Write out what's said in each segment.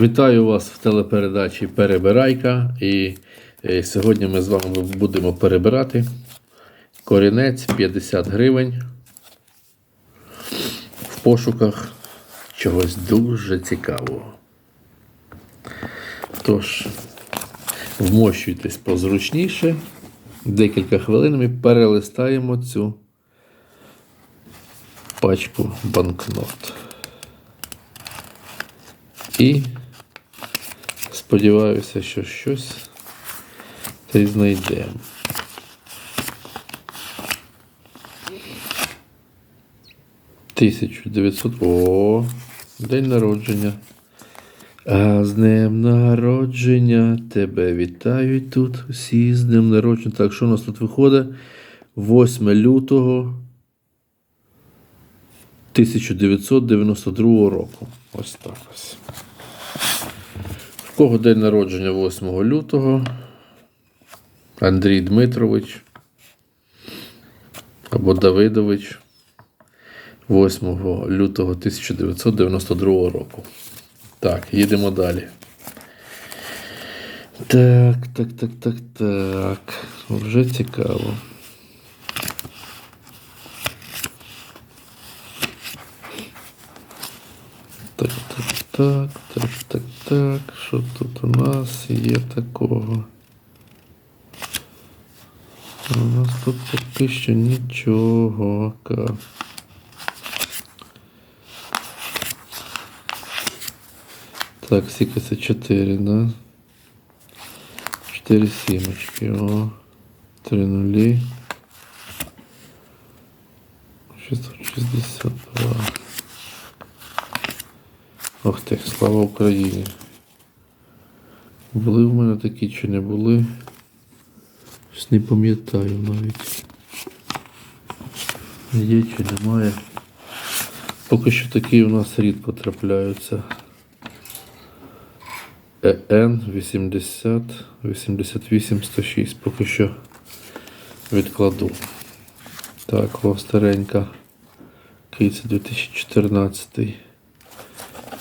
Вітаю вас в телепередачі Перебирайка. І е, сьогодні ми з вами будемо перебирати корінець 50 гривень в пошуках чогось дуже цікавого. Тож, вмощуйтесь позручніше. Декілька хвилин ми перелистаємо цю пачку банкнот. І сподіваюся, що щось й знайдемо. Тисячу дев'ятсот. О, день народження. А з днем народження тебе вітають тут всі з днем народження. Так, що у нас тут виходить? 8 лютого 1992 року. Ось так ось. Кого день народження 8 лютого? Андрій Дмитрович або Давидович 8 лютого 1992 року. Так, їдемо далі. Так, так, так, так, так. Вже цікаво. Так, так, так, так, так. Що тут у нас є такого? У нас тут поки що нічого. Так, скільки це 4, да? 4 сімочки. О, 3 нулі. Слава Україні. Були в мене такі чи не були? Не пам'ятаю навіть. Є чи немає. Поки що такі у нас рідко трапляються. ЕН 80 88 106 поки що відкладу. Так, старенька. Киця 2014.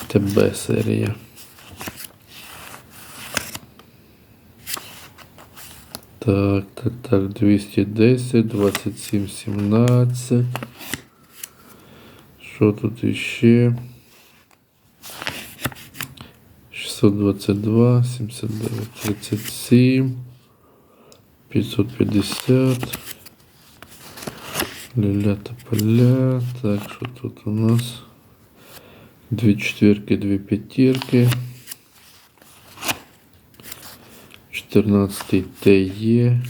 ТБ серія. Так, так, так, 210, 27, 17. Що тут іще? 622, 79, 37, 550. Ля-ля та поля. Так, що тут у нас? Дві четвірки, дві п'ятірки. 14 ТЕ.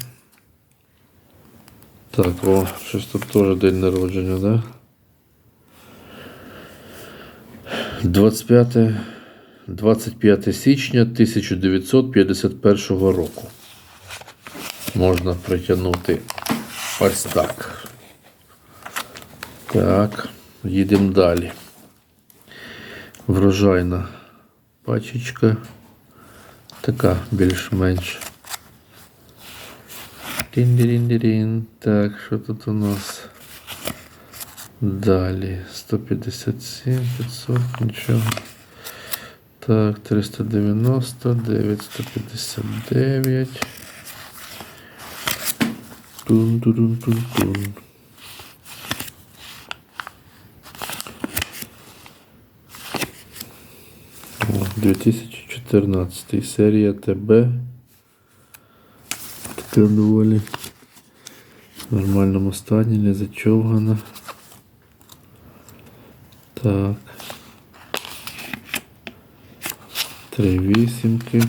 Так, о, щось тут теж день народження, да? 25, 25 січня 1951 року. Можна притягнути ось так. Так, їдемо далі. Врожайна пачечка. Така більш-менш. Тін-дірін-дірін. Так, що тут у нас? Далі. 157, 500, нічого. Так, 399, 159. Тун-тун-тун-тун. 2014 серія ТБ. Така доволі в нормальному стані, не зачовгана. Так. Три вісімки.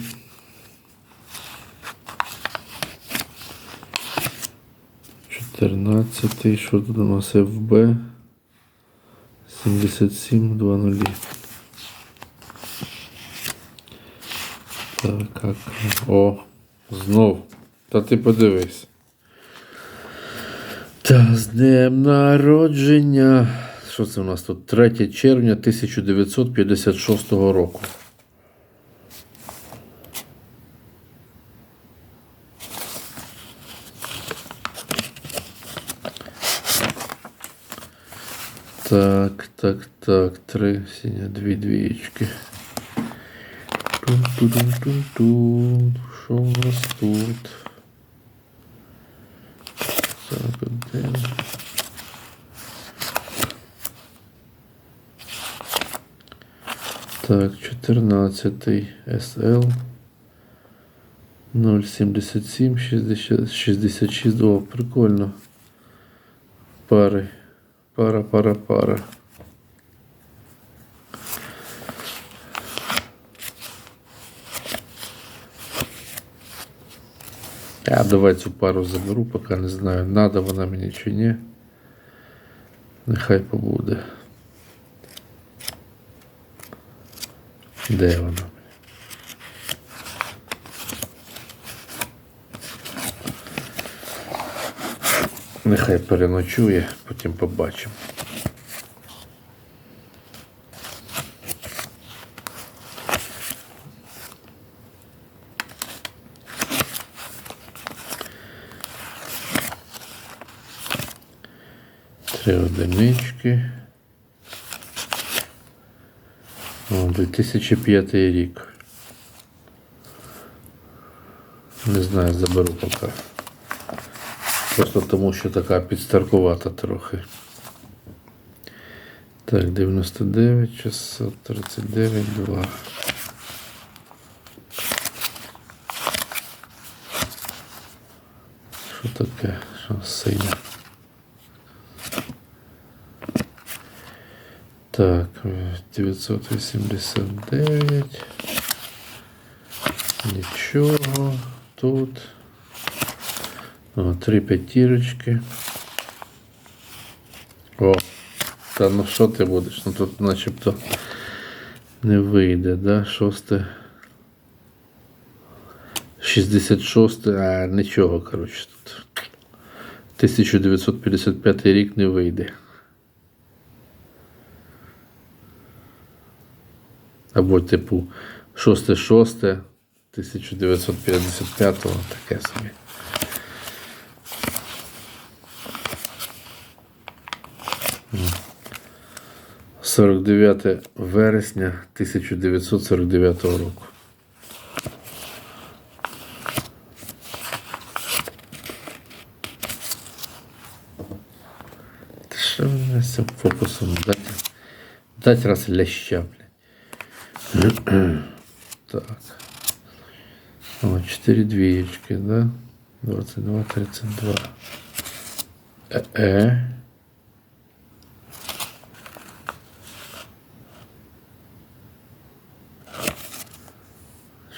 Чотирнадцятий. Що тут у нас ФБ? 77, 2 нулі. Так, як. О, знов. Та ти подивись. Та з днем народження. Що це у нас тут? 3 червня 1956 року. Так, так, так. Три синя, дві двієчки. Тун-тун-тун-тун. Що у нас тут? Так, один. Так, 14 SL 077 60, 66. О, прикольно. Пари. Пара, пара, пара. Я давай цю пару заберу, поки не знаю, надо вона мені чи ні. Нехай побуде. Де вона? Нехай переночує, потім побачимо. Три одинички. О, 2005 рік. Не знаю, заберу поки. Просто тому, що така підстаркувата трохи. Так, 99, 639, 2. Що таке? Що синє? Так, е, 989. Нічого. Тут. О, три п'ятірочки. О, та ну що ти будеш? Ну тут начебто не вийде, да? Шосте. 66, а нічого, коротше, тут. 1955 рік не вийде. Або типу 6-6 1955 таке собі. М. 49 вересня 1949 року. Що мене з цим фокусом дати? Дать раз ляща. Так. О, 4 двоечки, да? 22, 32. Э-э.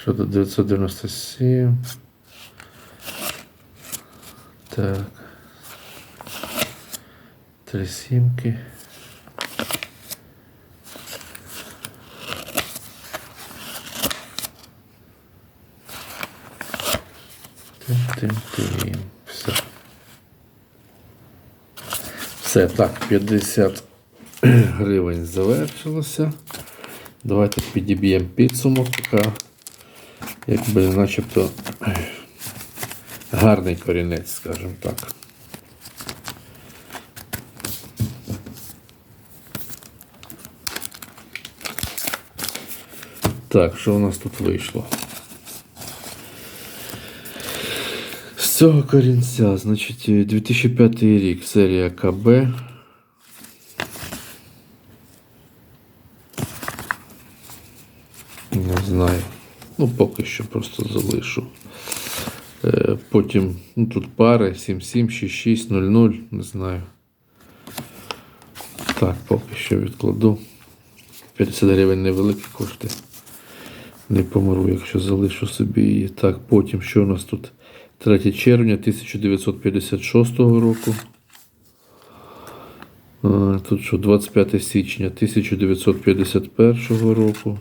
Что-то 997. Так. Три симки. Тим-тим-тим. Все. Все, так, 50 гривень завершилося. Давайте підіб'ємо підсумок, поки якби начебто гарний корінець, скажімо так. Так, що у нас тут вийшло? З цього корінця, значить, е, 2005 рік, серія КБ. Не знаю. Ну, поки що просто залишу. Е, Потім, ну тут пари 77, 66, 00, не знаю. Так, поки що відкладу. 50 гривень невеликі кошти. Не помру, якщо залишу собі її. Так, потім що у нас тут? 3 червня 1956 року. Тут що, 25 січня 1951 року.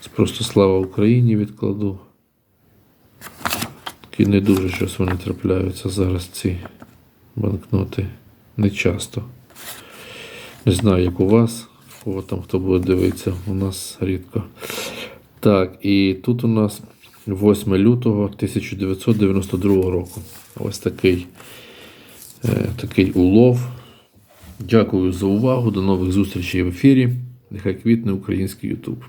Це Просто слава Україні відкладу. Такі не дуже щось вони трапляються зараз ці банкноти. Не часто. Не знаю, як у вас, кого там хто буде дивитися, у нас рідко. Так, і тут у нас 8 лютого 1992 року. Ось такий, е, такий улов. Дякую за увагу. До нових зустрічей в ефірі. Нехай квітне український Ютуб.